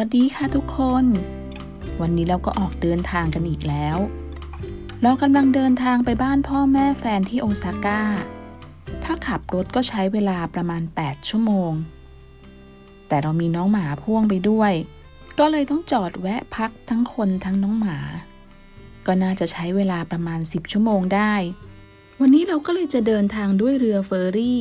วัสดีค่ะทุกคน วันนี้เราก็ออกเดินทางกันอีกแล้ว เรากำลังเดินทางไปบ้านพ่อแม่แฟนที่โอซาก้า ถ้าขับรถก็ใช้เวลาประมาณ 8 ชั่วโมง แต่เรามีน้องหมาพ่วงไปด้วย ก็เลยต้องจอดแวะพักทั้งคนทั้งน้องหมา ก็น่าจะใช้เวลาประมาณ 10 ชั่วโมงได้ วันนี้เราก็เลยจะเดินทางด้วยเรือเฟอร์รี่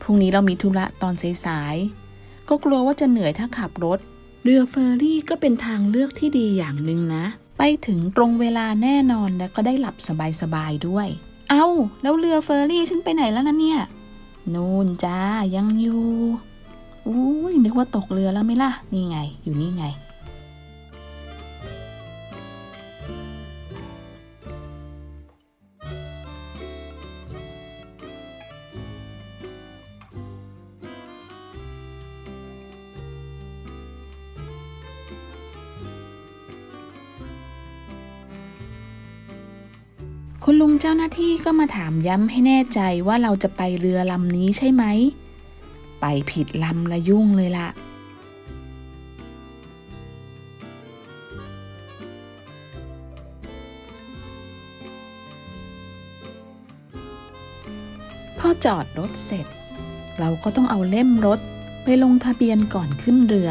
พรุ่งนี้เรามีธุระตอนสายๆก็กลัวว่าจะเหนื่อยถ้าขับรถ เรือเฟอร์รี่ก็เป็นทางเลือกที่ดีอย่างหนึ่งนะ ไปถึงตรงเวลาแน่นอนและก็ได้หลับสบายๆด้วย เอา้า แล้วเรือเฟอร์รี่ฉันไปไหนแล้วนะเนี่ย นู่นจ้ายังอยู่ อุ้ยนึกว่าตกเรือแล้วไม่ล่ะ นี่ไง อยู่นี่ไง เจ้าหน้าที่ก็มาถามย้ำให้แน่ใจว่าเราจะไปเรือลำนี้ใช่ไหม ไปผิดลำละยุ่งเลยล่ะพอจอดรถเสร็จ เราก็ต้องเอาเล่มรถไปลงทะเบียนก่อนขึ้นเรือ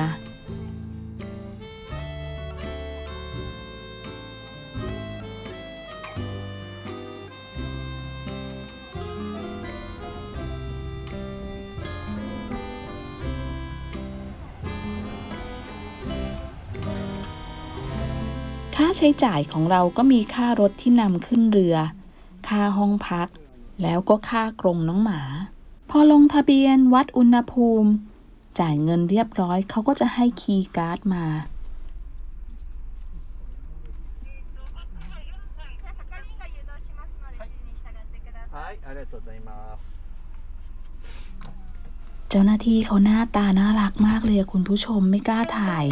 าใช้จ่ายของเราก็มีค่ารถที่นำขึ้นเรือ ค่าห้องพัก แล้วก็ค่ากรงน้องหมา พอลงทะเบียนวัดอุณหภูมิ จ่ายเงินเรียบร้อยเขาก็จะให้คีย์การ์ดมาเจ้าหน้าที่เขาหน้าตาน่ารักมากเลยคุณผู้ชมไม่กล้าถ่าย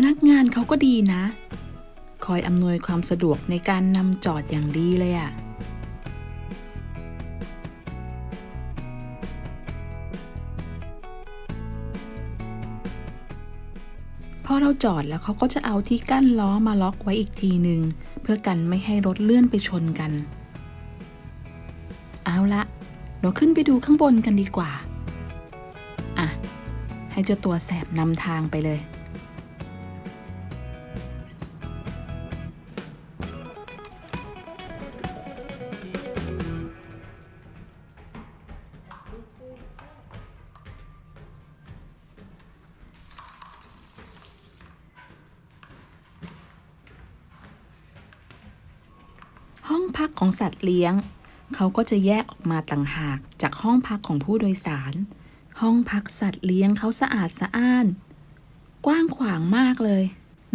พนักงานเขาก็ดีนะ คอยอำนวยความสะดวกในการนำจอดอย่างดีเลยอะพอเราจอดแล้วเขาก็จะเอาที่กั้นล้อมาล็อกไว้อีกทีหนึ่งเพื่อกันไม่ให้รถเลื่อนไปชนกัน เอาละเราขึ้นไปดูข้างบนกันดีกว่า อะ ให้เจ้าตัวแสบนำทางไปเลย เลี้ยง เขาก็จะแยกออกมาต่างหากจากห้องพักของผู้โดยสาร ห้องพักสัตว์เลี้ยงเขาสะอาดสะอ้าน กว้างขวางมากเลย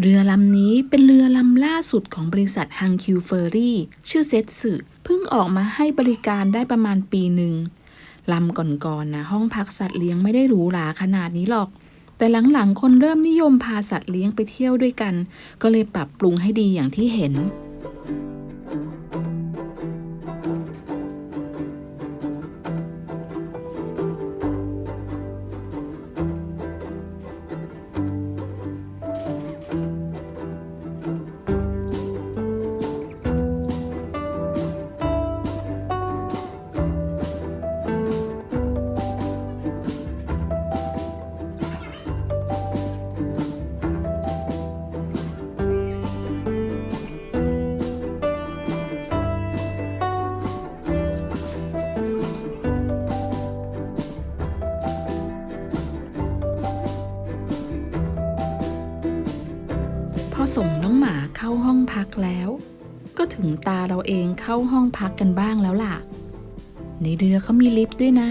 เรือลำนี้เป็นเรือลำล่าสุดของบริษัทฮังคิวเฟอร์รี่ชื่อเซตสึเพิ่งออกมาให้บริการได้ประมาณปีหนึ่งลำก่อนๆนะห้องพักสัตว์เลี้ยงไม่ได้หรูหราขนาดนี้หรอก แต่หลังๆ คนเริ่มนิยมพาสัตว์เลี้ยงไปเที่ยวด้วยกัน ก็เลยปรับปรุงให้ดีอย่างที่เห็น เข้าห้องพักแล้ว ก็ถึงตาเราเองเข้าห้องพักกันบ้างแล้วล่ะ ในเรือเขามีลิฟต์ด้วยนะ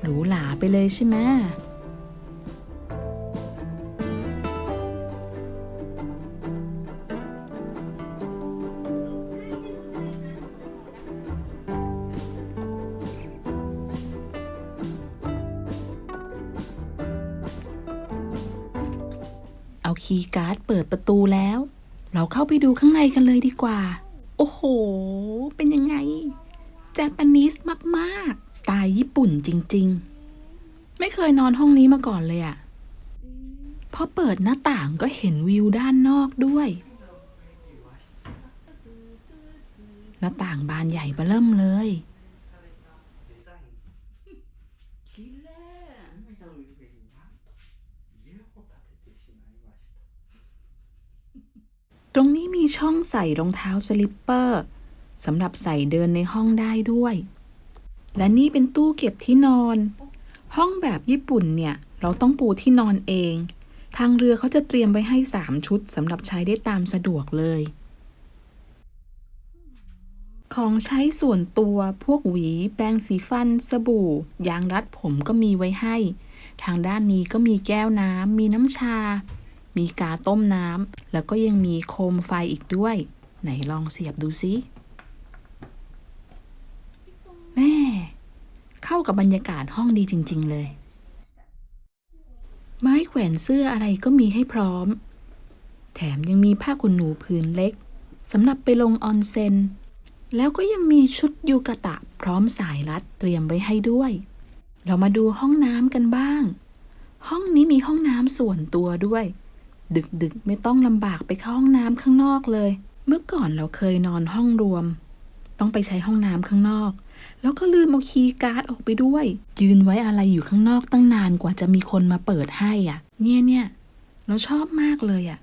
หรูหราไปเลยใช่ไหมเอาคีย์การ์ดเปิดประตูแล้ว เราเข้าไปดูข้างในกันเลยดีกว่า โอ้โห เป็นยังไงแจแปนิสมากๆ สไตล์ญี่ปุ่นจริง ๆ ไม่เคยนอนห้องนี้มาก่อนเลยอะพอเปิดหน้าต่างก็เห็นวิวด้านนอกด้วย หน้าต่างบานใหญ่เบเริ่มเลย ตรงนี้มีช่องใส่รองเท้าสลิปเปอร์สำหรับใส่เดินในห้องได้ด้วย และนี่เป็นตู้เก็บที่นอน ห้องแบบญี่ปุ่นเนี่ย เราต้องปูที่นอนเอง ทางเรือเขาจะเตรียมไว้ให้ 3 ชุดสำหรับใช้ได้ตามสะดวกเลย ของใช้ส่วนตัวพวกหวี แปรงสีฟัน สบู่ ยางรัดผมก็มีไว้ให้ ทางด้านนี้ก็มีแก้วน้ำมีน้ำชา มีกาต้มน้ำแล้วก็ยังมีโคมไฟอีกด้วย ไหนลองเสียบดูสิแม่เข้ากับบรรยากาศห้องดีจริง ๆ เลย ไม้แขวนเสื้ออะไรก็มีให้พร้อม แถมยังมีผ้าขนหนูผืนเล็กสำหรับไปลงออนเซ็นแล้วก็ยังมีชุดยูกะตะพร้อมสายรัดเตรียมไว้ให้ด้วย เรามาดูห้องน้ำกันบ้าง ห้องนี้มีห้องน้ำส่วนตัวด้วย ดึกๆ ไม่ต้องลำบากไปเข้าห้องน้ำข้างนอกเลย เมื่อก่อนเราเคยนอนห้องรวม ต้องไปใช้ห้องน้ำข้างนอก แล้วก็ลืมเอาคีย์การ์ดออกไปด้วย ยืนไว้อะไรอยู่ข้างนอกตั้งนานกว่าจะมีคนมาเปิดให้อะ เนี่ยเนี่ยเราชอบมากเลยอะ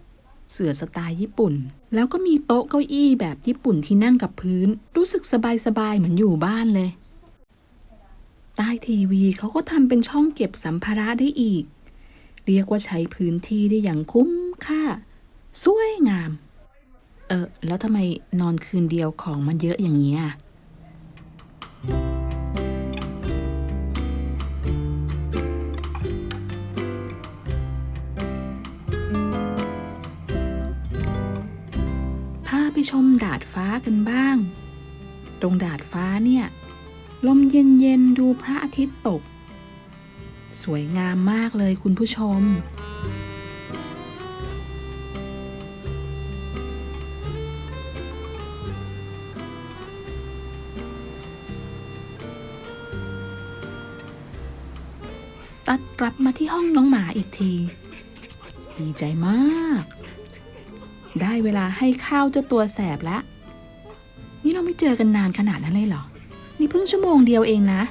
เสือสไตล์ญี่ปุ่น แล้วก็มีโต๊ะเก้าอี้แบบญี่ปุ่นที่นั่งกับพื้น รู้สึกสบายๆเหมือนอยู่บ้านเลย ใต้ทีวีเขาก็ทำเป็นช่องเก็บสัมภาระได้อีก เรียกว่าใช้พื้นที่ได้อย่างคุ้มค่า สวยงาม เออ แล้วทำไมนอนคืนเดียวของมันเยอะอย่างนี้อะพาไปชมดาดฟ้ากันบ้าง ตรงดาดฟ้าเนี่ย ลมเย็นๆ ดูพระอาทิตย์ตก สวยงามมากเลยคุณผู้ชม ตัดกลับมาที่ห้องน้องหมาอีกที ดีใจมาก ได้เวลาให้ข้าวเจ้าตัวแสบแล้ว นี่เราไม่เจอกันนานขนาดนั้นเลยเหรอ นี่เพิ่งชั่วโมงเดียวเองนะ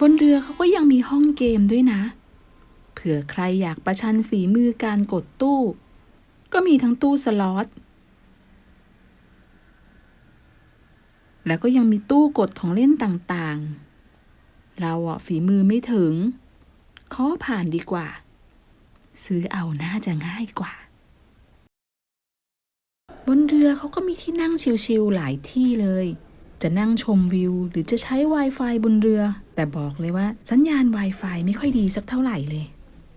บนเรือเขาก็ยังมีห้องเกมด้วยนะ เผื่อใครอยากประชันฝีมือการกดตู้ ก็มีทั้งตู้สล็อต แล้วก็ยังมีตู้กดของเล่นต่างๆ เราอะฝีมือไม่ถึงขอผ่านดีกว่า ซื้อเอาน่าจะง่ายกว่า บนเรือเขาก็มีที่นั่งชิลๆหลายที่เลย จะนั่งชมวิว หรือจะใช้ Wi-Fi บนเรือ แต่บอกเลยว่าสัญญาณ Wi-Fi ไม่ค่อยดีสักเท่าไหร่เลย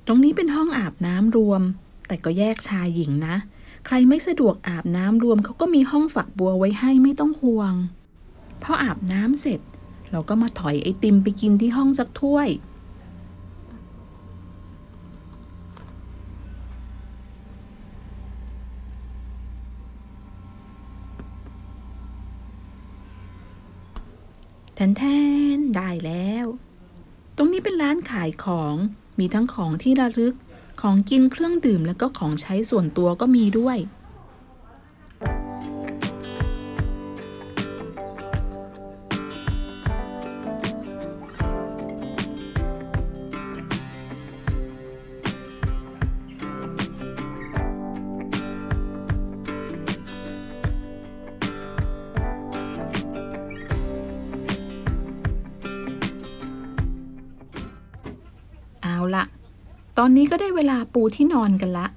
ตรงนี้เป็นห้องอาบน้ำรวม แต่ก็แยกชายหญิงนะ ใครไม่สะดวกอาบน้ำรวมเขาก็มีห้องฝักบัวไว้ให้ไม่ต้องห่วงพออาบน้ำเสร็จ เราก็มาถอยไอติมไปกินที่ห้องสักถ้วย แทนแทนได้แล้ว ตรงนี้เป็นร้านขายของ มีทั้งของที่ระลึก ของกินเครื่องดื่มแล้วก็ของใช้ส่วนตัวก็มีด้วย ตอนนี้ก็ได้เวลาปูที่นอนกันละ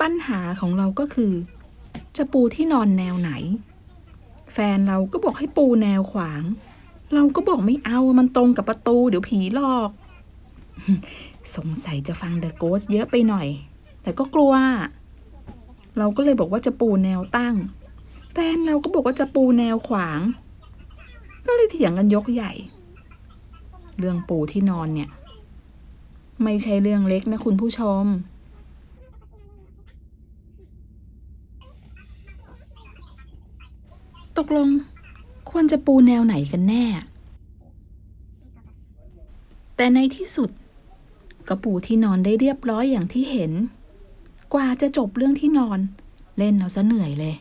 ปัญหาของเราก็คือ จะปูที่นอนแนวไหน แฟนเราก็บอกให้ปูแนวขวาง เราก็บอกไม่เอา มันตรงกับประตูเดี๋ยวผีหลอก สงสัยจะฟังเดอะโกสเยอะไปหน่อย แต่ก็กลัว เราก็เลยบอกว่าจะปูแนวตั้ง แฟนเราก็บอกว่าจะปูแนวขวาง ก็เลยเถียงกันยกใหญ่ เรื่องปูที่นอนเนี่ย ไม่ใช่เรื่องเล็กนะคุณผู้ชม ตกลง ควรจะปูแนวไหนกันแน่ แต่ในที่สุด ก็ปูที่นอนได้เรียบร้อยอย่างที่เห็น กว่าจะจบเรื่องที่นอน เล่นเอาซะเหนื่อยเลย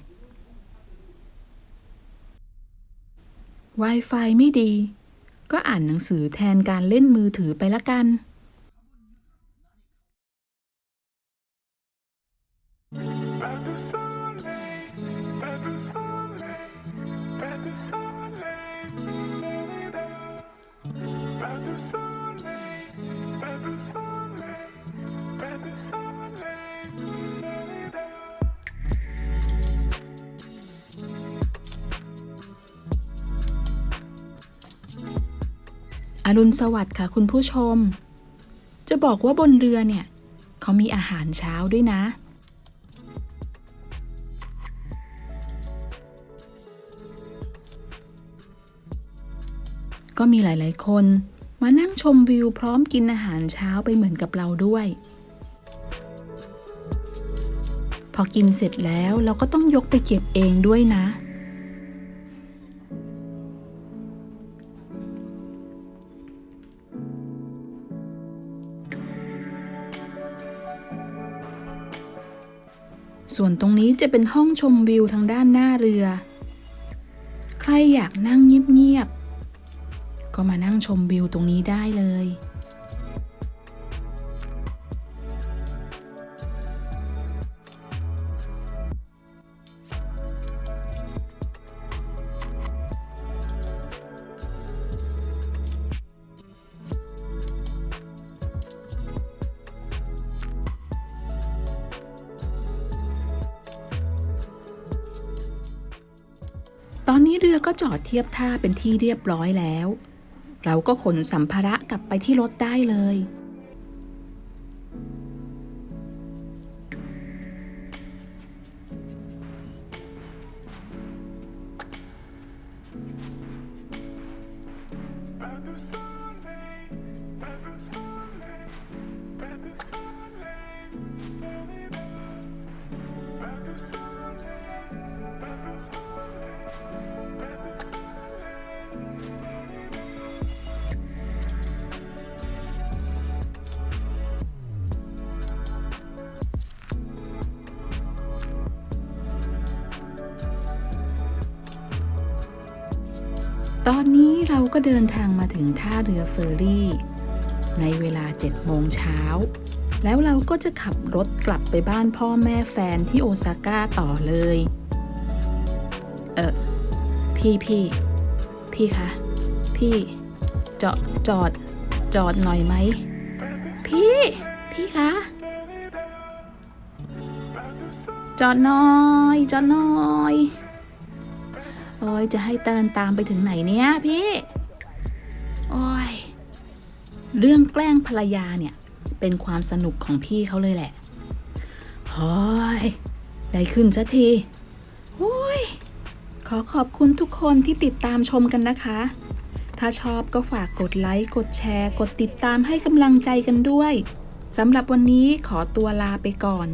Wi-Fi ไม่ดี ก็อ่านหนังสือแทนการเล่นมือถือไปละกัน อรุณสวัสดิ์ค่ะคุณผู้ชม จะบอกว่าบนเรือเนี่ย เขามีอาหารเช้าด้วยนะ ก็มีหลาย ๆ คนมานั่งชมวิวพร้อมกินอาหารเช้าไปเหมือนกับเราด้วย พอกินเสร็จแล้วเราก็ต้องยกไปเก็บเองด้วยนะ ส่วนตรงนี้จะเป็นห้องชมวิวทางด้านหน้าเรือ ใครอยากนั่งเงียบๆ ก็มานั่งชมวิวตรงนี้ได้เลย เรือก็จอดเทียบท่าเป็นที่เรียบร้อยแล้ว เราก็ขนสัมภาระกลับไปที่รถได้เลย Pas de ตอนนี้เราก็เดินทางมาถึงท่าเรือเฟอร์รี่ ในเวลา7โมงเช้า แล้วเราก็จะขับรถกลับไปบ้านพ่อแม่แฟนที่โอซาก้าต่อเลย เออพี่พี่พี่คะ พี่จอดจอด จอดหน่อยไหม พี่ พี่คะ จอดหน่อย จอดหน่อย โอ้ยจะให้เตินตามไปถึงไหนเนี่ยพี่ โอ้ย เรื่องแกล้งภรรยาเนี่ย เป็นความสนุกของพี่เขาเลยแหละฮอยได้ขึ้นสักทีโอ้ย ขอขอบคุณทุกคนที่ติดตามชมกันนะคะ ถ้าชอบก็ฝากกดไลค์ กดแชร์ กดติดตามให้กำลังใจกันด้วยสำหรับวันนี้ขอตัวลาไปก่อน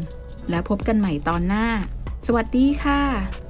แล้วพบกันใหม่ตอนหน้า สวัสดีค่ะ